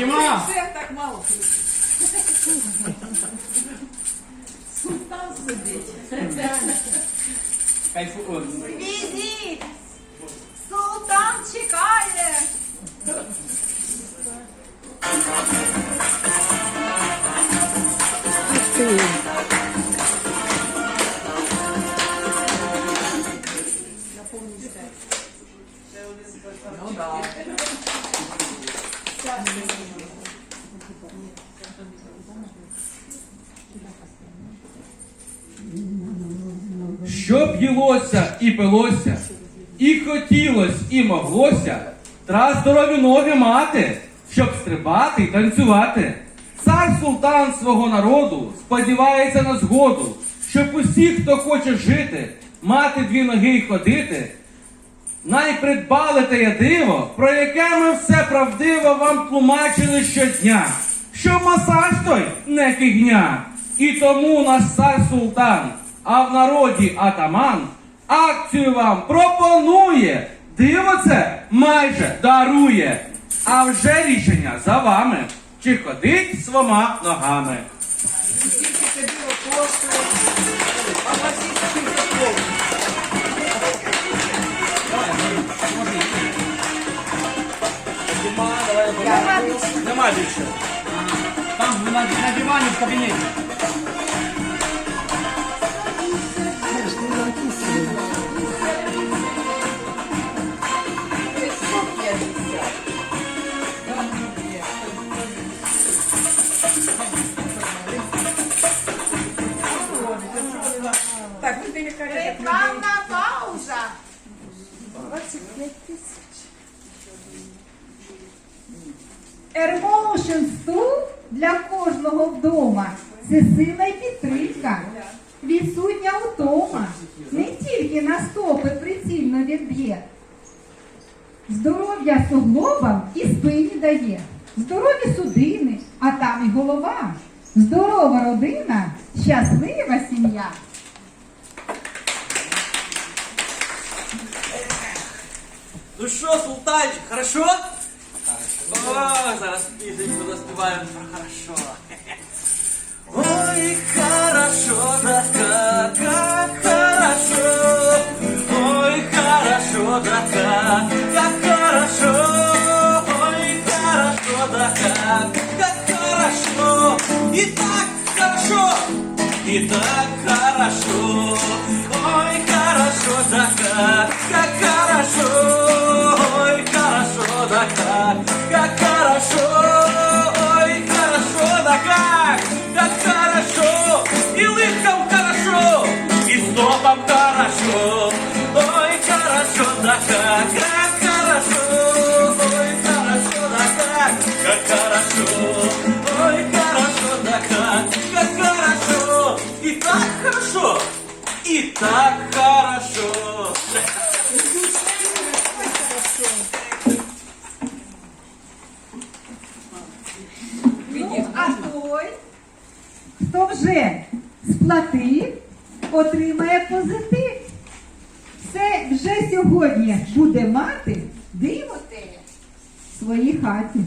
Фатіма! Це так мало. Султан сидить. Кайфу. Султан чекає! Ну Щоб їлося і пилося, і хотілось, і моглося, треба здорові ноги мати, щоб стрибати і танцювати. Цар султан свого народу сподівається на згоду, щоб усі, хто хоче жити, мати дві ноги й ходити. Най придбали те диво, про яке ми все правдиво вам тлумачили щодня, що масаж той не фігня. І тому наш цар султан, а в народі атаман, акцію вам пропонує. Диво це майже дарує. А вже рішення за вами, чи ходить двома ногами. Скільки це було коштує? Більше. Там на, на дивані в кабінеті. Це 150. Так, ви біля карети. Рекламна Airmotion стул для кожного вдома. Це сила і підтримка. Відсутня утома. Не тільки на стопи прицільно відб'є. Здоров'я суглобам і спині дає. Здорові судини, а там і голова. Здорова родина, щаслива сім'я. Ну що, султанчик, хорошо? О, зараз пісеньку заспіваємо про хорошо. Ой, хорошо, да как, как хорошо. Ой, хорошо, да как, как хорошо. Ой, хорошо, да как, как хорошо. И так хорошо, и так и так хорошо. Ну, а той, хто вже сплатив, отримає позитив. Це вже сьогодні буде мати диво своїй хаті.